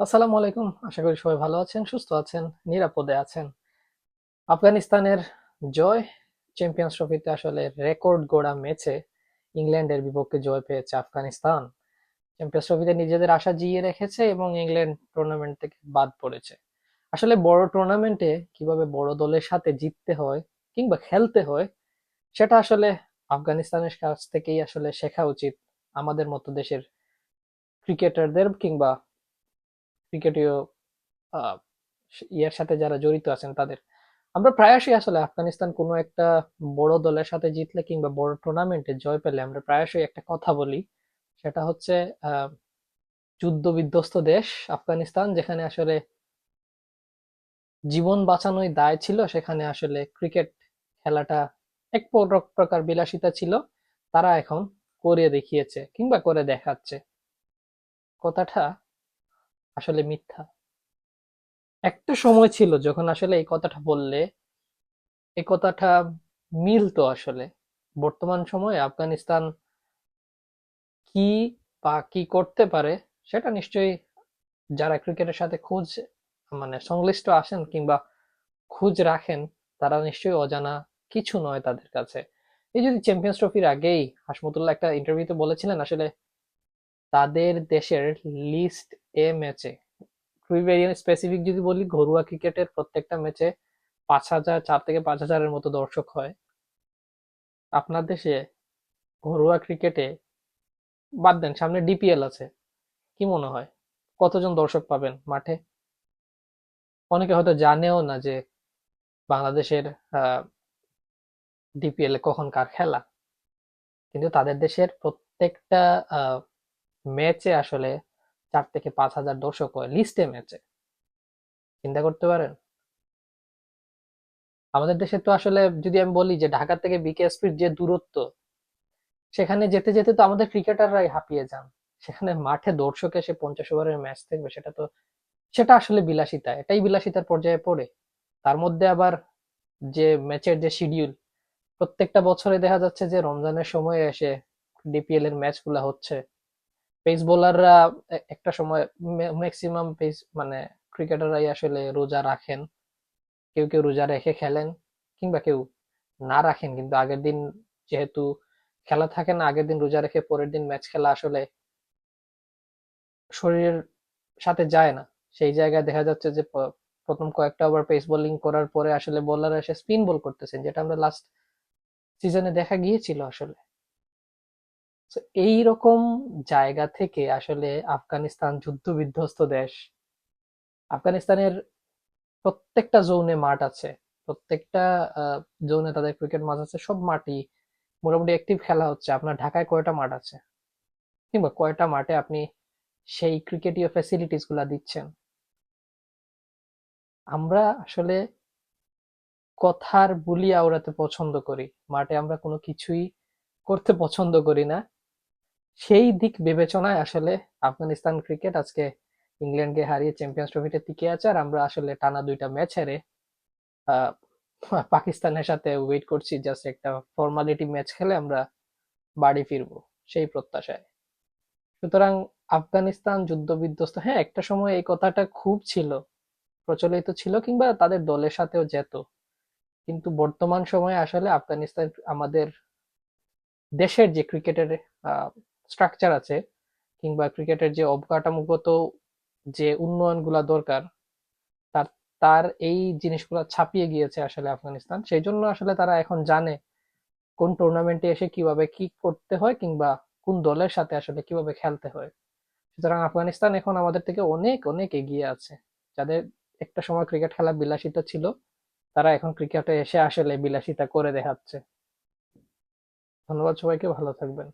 আসসালামু আলাইকুম। আশা করি সবাই ভালো আছেন, সুস্থ আছেন, নিরাপদে আছেন। আফগানিস্তানের জয় চ্যাম্পিয়ন্স ট্রফিতে আসলে রেকর্ড গড়া ম্যাচে ইংল্যান্ডের বিপক্ষে জয় পেয়েছে আফগানিস্তান। চ্যাম্পিয়ন্স ট্রফিতে নিজেদের আশা জিয়ে রেখেছে এবং ইংল্যান্ড টুর্নামেন্ট থেকে বাদ পড়েছে। আসলে বড় টুর্নামেন্টে কীভাবে বড় দলের সাথে জিততে হয় কিংবা খেলতে হয়, সেটা আসলে আফগানিস্তানের কাছ থেকেই আসলে শেখা উচিত আমাদের মতো দেশের ক্রিকেটারদের কিংবা ক্রিকেটীয় ইয়ের সাথে যারা জড়িত আছেন তাদের। আমরা প্রায়শই আসলে আফগানিস্তান কোনো একটা বড় দলের সাথে জিতলে কিংবা বড় টুর্নামেন্টে জয় পেলে আমরা প্রায়শই একটা কথা বলি। সেটা হচ্ছে যুদ্ধ বিধ্বস্ত দেশ আফগানিস্তান, যেখানে আসলে জীবন বাঁচানোই দায় ছিল। সেখানে আসলে ক্রিকেট খেলাটা এক প্রকার বিলাসিতা ছিল। তারা এখন করে দেখিয়েছে কিংবা করে দেখাচ্ছে। কথাটা আসলে মিথ্যা। একটা সময় ছিল যখন আসলে এই কথাটা বললে, এই কথাটা মিলতো আসলে। বর্তমান সময়ে আফগানিস্তান কি বা কি করতে পারে, সেটা নিশ্চয়ই যারা ক্রিকেটের সাথে খোঁজ মানে সংশ্লিষ্ট আসেন কিংবা খোঁজ রাখেন, তারা নিশ্চয়ই অজানা কিছু নয় তাদের কাছে। এই যদি চ্যাম্পিয়ন্স ট্রফির আগেই হাসমতুল্লাহ একটা ইন্টারভিউতে বলেছিলেন আসলে তাদের দেশের লিস্ট এ ম্যাচে। ভেরি স্পেসিফিক যদি বলি, ঘরোয়া ক্রিকেটের প্রত্যেকটা ম্যাচে পাঁচ হাজার, চার থেকে পাঁচ হাজারের মতো দর্শক হয়। আপনার দেশে ঘরোয়া ক্রিকেটে বাদ দেন, সামনে ডিপিএল আছে। কি মনে হয়? কতজন দর্শক পাবেন মাঠে? অনেকে হয়তো জানেও না যে বাংলাদেশের ডিপিএল কখন কার খেলা। কিন্তু তাদের দেশের প্রত্যেকটা ম্যাচে আসলে চার থেকে পাঁচ হাজার দর্শক হয় লিস্টে ম্যাচে চিন্তা করতে পারেন? আমাদের দেশে তো আসলে যদি আমি বলি যে ঢাকা থেকে বিকেএসপির যে দূরত্ব, সেখানে যেতে যেতে তো আমাদের ক্রিকেটাররাই হাঁপিয়ে যান। সেখানে মাঠে দর্শক এসে পঞ্চাশ ওভারের ম্যাচ দেখবে, সেটা তো, সেটা আসলে বিলাসিতা, এটাই বিলাসিতার পর্যায়ে পড়ে। তার মধ্যে আবার যে ম্যাচের যে শিডিউল প্রত্যেকটা বছরে দেখা যাচ্ছে যে রমজানের সময় এসে ডিপিএল এর ম্যাচগুলা হচ্ছে। পেস বোলাররা একটা সময় ম্যাক্সিমাম পেস মানে ক্রিকেটাররাই আসলে রোজা রাখেন। কেউ কেউ রোজা রেখে খেলেন কিংবা কেউ না রাখেন, কিন্তু আগের দিন যেহেতু খেলা থাকে না, আগের দিন রোজা রেখে পরের দিন ম্যাচ খেলা আসলে শরীরের সাথে যায় না। সেই জায়গায় দেখা যাচ্ছে যে প্রথম কয়েকটা ওভার পেস বোলিং করার পরে আসলে বোলার এসে স্পিন বল করতেছেন, যেটা আমরা লাস্ট সিজনে দেখা গিয়েছিল আসলে। এই রকম জায়গা থেকে আসলে আফগানিস্তান যুদ্ধ বিধ্বস্ত দেশ, আফগানিস্তানের প্রত্যেকটা জোনে মাঠ আছে, প্রত্যেকটা জোনে তাদের ক্রিকেট মাঠ আছে, সব মাঠই মোটামুটি অ্যাক্টিভ খেলা হচ্ছে। আপনার ঢাকায় কয়টা মাঠ আছে? কিংবা কয়টা মাঠে আপনি সেই ক্রিকেটীয় ফ্যাসিলিটিসগুলা দিচ্ছেন? আমরা আসলে কথার বুলি আওড়াতে পছন্দ করি, মাঠে আমরা কোনো কিছুই করতে পছন্দ করি না। সেই দিক বিবেচনায় আসলে আফগানিস্তান ক্রিকেট আজকে ইংল্যান্ডকে হারিয়ে চ্যাম্পিয়ন্স ট্রফিতে টিকে আছে, আর আমরা আসলে টানা দুইটা ম্যাচ হেরে পাকিস্তানের সাথে ওয়েট করছি জাস্ট একটা ফর্মালিটি ম্যাচ খেলে আমরা বাড়ি ফিরবো, সেই প্রত্যাশায়। সুতরাং আফগানিস্তান যুদ্ধ বিধ্বস্ত হ্যাঁ একটা সময় এই কথাটা খুব ছিল, প্রচলিত ছিল, কিংবা তাদের দলের সাথেও যেত, কিন্তু বর্তমান সময়ে আসলে আফগানিস্তান আমাদের দেশের যে ক্রিকেটের স্ট্রাকচার আছে, কিংবা ক্রিকেটের যে অবকাঠামোগত যে উন্নয়নগুলা দরকার, তার তার এই জিনিসগুলো ছাপিয়ে গিয়েছে আসলে আফগানিস্তান। সেই জন্য আসলে তারা এখন জানে কোন টুর্নামেন্টে এসে কীভাবে কি করতে হয়, কিংবা কোন দলের সাথে আসলে কীভাবে খেলতে হয়। সুতরাং আফগানিস্তান এখন আমাদের থেকে অনেক অনেক এগিয়ে আছে। যাদের একটা সময় ক্রিকেট খেলা বিলাসিতা ছিল, তারা এখন ক্রিকেটে এসে আসলে বিলাসিতা করে দেখাচ্ছে। ধন্যবাদ সবাইকে, ভালো থাকবেন।